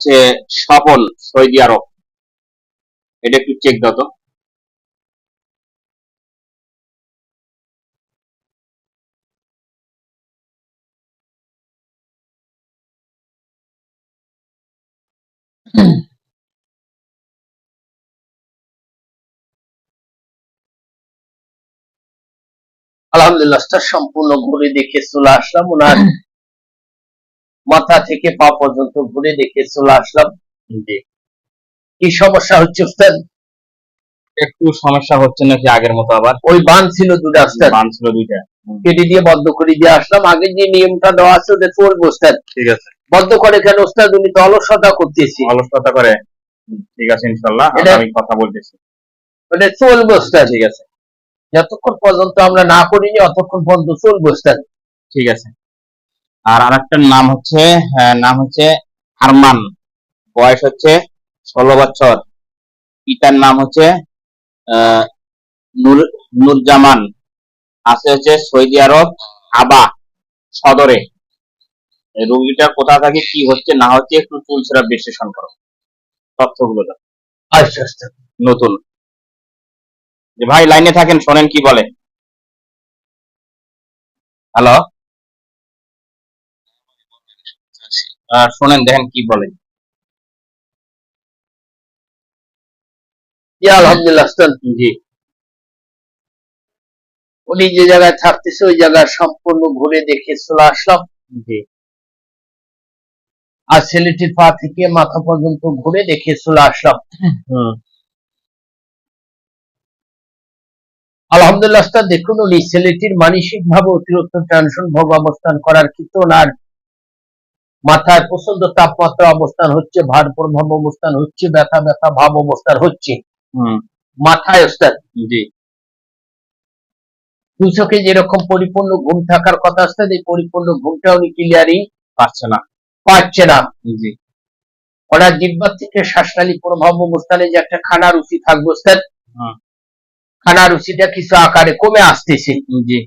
হচ্ছে স্বপন সৌদি আরব। এটা একটু চেক দাও তো। আলহামদুলিল্লাহ সম্পূর্ণ ঘুরে দেখে চলে আসলাম। ওনার মাথা থেকে পা পর্যন্ত ঘুরে দেখে চলে আসলাম জি কি সমস্যা হচ্ছে উস্তাদ? একটু সমস্যা হচ্ছে নাকি আগের মতো আবার? ওই বান ছিল দুটা উস্তাদ। বান ছিল দুইটা। কেটে দিয়ে বন্ধ করে দিয়ে আসলাম। আগে যে নিয়মটা দেওয়া আছে ওটা চলবে উস্তাদ। ঠিক আছে। বন্ধ করে কেন উস্তাদ? উনি তো অলসতা করতেছি। অলসতা করে? ঠিক আছে ইনশাল্লাহ আমি কথা বলতেছি। ওটা চলবে উস্তাদ। ঠিক আছে। যতক্ষণ পর্যন্ত আমরা না করিনি অতক্ষণ পর্যন্ত চলবে উস্তাদ। ঠিক আছে। আর আরেকটার নাম হচ্ছে নাম হচ্ছে আরমান। বয়স হচ্ছে ষোলো বছর। পিতার নাম হচ্ছে নূর নূরজামান। আছে হচ্ছে সৌদি আরব আবা সদরে। রোগীটা কোথা থেকে কি হচ্ছে না হচ্ছে একটু চুলছেরা বিশ্লেষণ করো। তথ্যগুলো দাও। আচ্ছা। নতুন। যে ভাই লাইনে থাকেন শোনেন কি বলে। হ্যালো? শোনেন দেখেন কি বলে। জি আলহামদুলিল্লাহ জি। উনি যে জায়গায় থাকতেছে ওই জায়গায় সম্পূর্ণ ঘুরে দেখে চলে আসলাম। জি। আর ছেলেটির পা থেকে মাথা পর্যন্ত ঘুরে দেখে চলে আসলাম। হুম। আলহামদুলিল্লাহ দেখুন উনি ছেলেটির মানসিক ভাবে অতিরিক্ত টেনশন ভোগ অবস্থান করার ক্ষেত্রে ওনার মাথায় প্রচণ্ড তাপমাত্রা অবস্থান হচ্ছে ভার প্রভাব অবস্থান হচ্ছে ব্যথা ব্যথা ভাব অবস্থান হচ্ছে। মাথায় জি। দু যেরকম পরিপূর্ণ ঘুম থাকার কথা ওস্তাদ এই পরিপূর্ণ ঘুমটা উনি ক্লিয়ারিং পারছে না। পাচ্ছে না। জি। ওনার জিব্বার থেকে শ্বাসনালী প্রভাব অবস্থানে যে একটা খানা রুচি থাকবে হুম। খানা রুচিটা কিছু আকারে কমে আসতেছে। জি।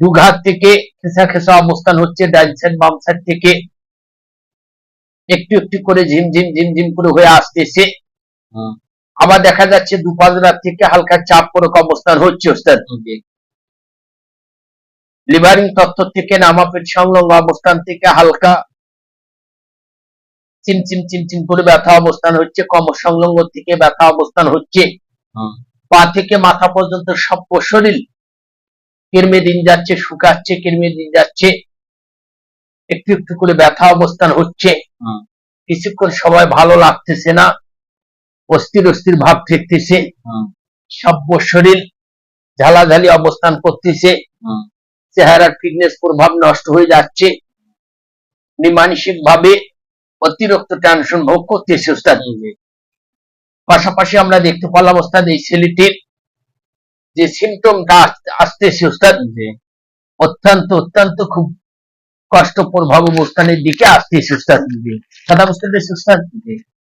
দুঘাত থেকে খেসা খেসা অবস্থান হচ্ছে ডান সাইড বাম সাইড থেকে একটু একটু করে ঝিমঝিম ঝিমঝিম করে হয়ে আসতেছে। আবার দেখা যাচ্ছে দুপাজরার থেকে হালকা চাপ পরক অবস্থান হচ্ছে ওস্তাদ। লিভারিং তত্ত্ব থেকে নামাপেট সংলগ্ন অবস্থান থেকে হালকা চিমচিম চিমচিম করে ব্যথা অবস্থান হচ্ছে কম সংলগ্ন থেকে ব্যথা অবস্থান হচ্ছে। পা থেকে মাথা পর্যন্ত সব শরীর কেরমে দিন যাচ্ছে শুকাচ্ছে কেরমে দিন যাচ্ছে। একটু একটু করে ব্যথা অবস্থান হচ্ছে। কিছুক্ষণ সময় ভালো লাগতেছে না। অস্থির অস্থির ভাব ফিরতেছে। সব্য শরীর ঝালাঝালি অবস্থান করতেছে। চেহারার ফিটনেস প্রভাব নষ্ট হয়ে যাচ্ছে। মানসিক ভাবে অতিরিক্ত টেনশন ভোগ করতেছে ওস্তাদ। পাশাপাশি আমরা দেখতে পেলাম ওস্তাদ এই ছেলেটির যে সিমটমটা আসতেছে ওস্তাদ। অত্যন্ত অত্যন্ত খুব কষ্ট প্রভাব অবস্থানের দিকে আসতেছে ওস্তাদ জি কথা বুঝতে পেরেছি ওস্তাদ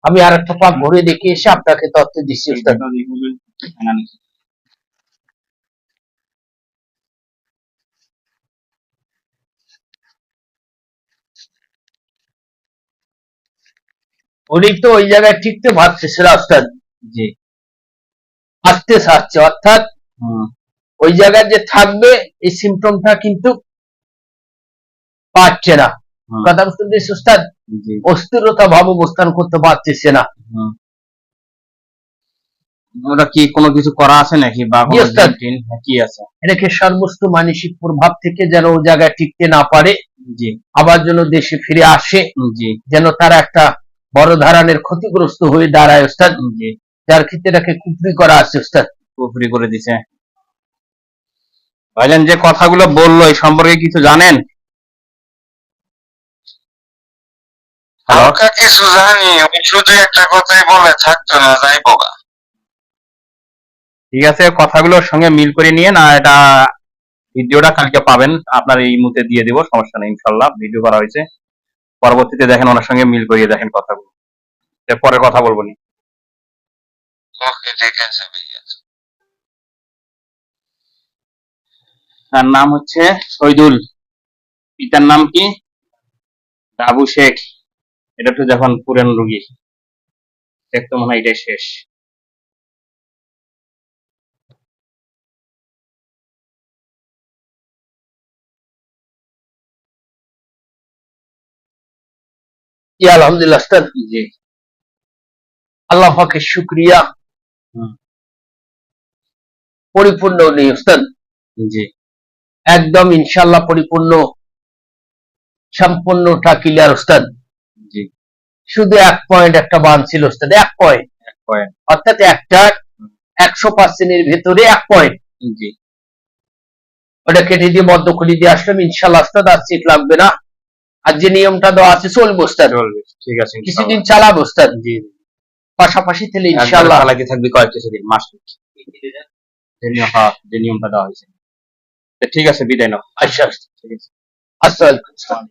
আমি আর একটা পা ঘুরে দেখে এসে আপনাকে তথ্য দিচ্ছি উনি তো ওই জায়গায় ঠিকতে ভাবতেছে না ওস্তাদ জি আসতে সারছে অর্থাৎ হুম। ওই জায়গায় যে থাকবে এই সিমটমটা কিন্তু পাচ্ছে না। কথা বুঝতে পেরেছি ওস্তাদ জি। অস্থিরতা ভাব অবস্থান করতে পারতেছে না। ওটা কি কোনো কিছু করা আছে নাকি? বা. কি আছে? এটাকে সমস্ত মানসিক প্রভাব থেকে যেন ও জায়গায় টিকতে না পারে জি। আবার যেন দেশে ফিরে আসে জি। যেন তারা একটা বড় ধরনের ক্ষতিগ্রস্ত হয়ে দাঁড়ায় ওস্তাদ। জি। যার ক্ষেত্রে এটাকে কুপরি করা আছে ওস্তাদ। পুরোপুরি করে দিছে। ভাইজান যে কথাগুলো বলল এই সম্পর্কে কিছু জানেন? হালকা কিছু জানি শুধু একটা কথাই বলে থাকতো না ঠিক আছে কথাগুলোর সঙ্গে মিল করে নিয়ে না এটা ভিডিওটা কালকে পাবেন। আপনার এই মুহূর্তে দিয়ে দেবো সমস্যা নেই ইনশাল্লাহ ভিডিও করা হয়েছে। পরবর্তীতে দেখেন ওনার সঙ্গে মিল করিয়ে দেখেন কথাগুলো। পরে কথা বলব নি। ওকে ঠিক আছে তার নাম হচ্ছে শহীদুল। পিতার নাম কি? ডাবু শেখ। এটা তো যখন পুরান রুগী দেখতো মনে হয় এটাই শেষ। আলহামদুলিল্লাহ জি। আল্লাহ শুক্রিয়া। পরিপূর্ণ নেই উস্তাদ। জি। একদম ইনশাল্লাহ পরিপূর্ণ সম্পূর্ণটা ক্লিয়ার উস্তাদ। জি শুধু এক পয়েন্ট একটা বান ছিল উস্তাদ এক পয়েন্ট অর্থাৎ একটা একশো পার্সেন্টের ভেতরে এক পয়েন্ট ওটা কেটে দিয়ে বদ্ধ খুলি দিয়ে আসলাম ইনশাল্লাহ উস্তাদ আর চেক লাগবে না। আর যে নিয়মটা দেওয়া আছে চলবে চলবে ঠিক আছে কিছুদিন চালাবো উস্তাদ জি পাশাপাশি তাহলে ইনশাল্লাহ চালাতে থাকবে কয়েক কিছুদিন মাস। যে নিয়ম যে নিয়মটা দেওয়া হয়েছে। ঠিক আছে বিদায় নাও। আচ্ছা ঠিক আছে। আসসালাম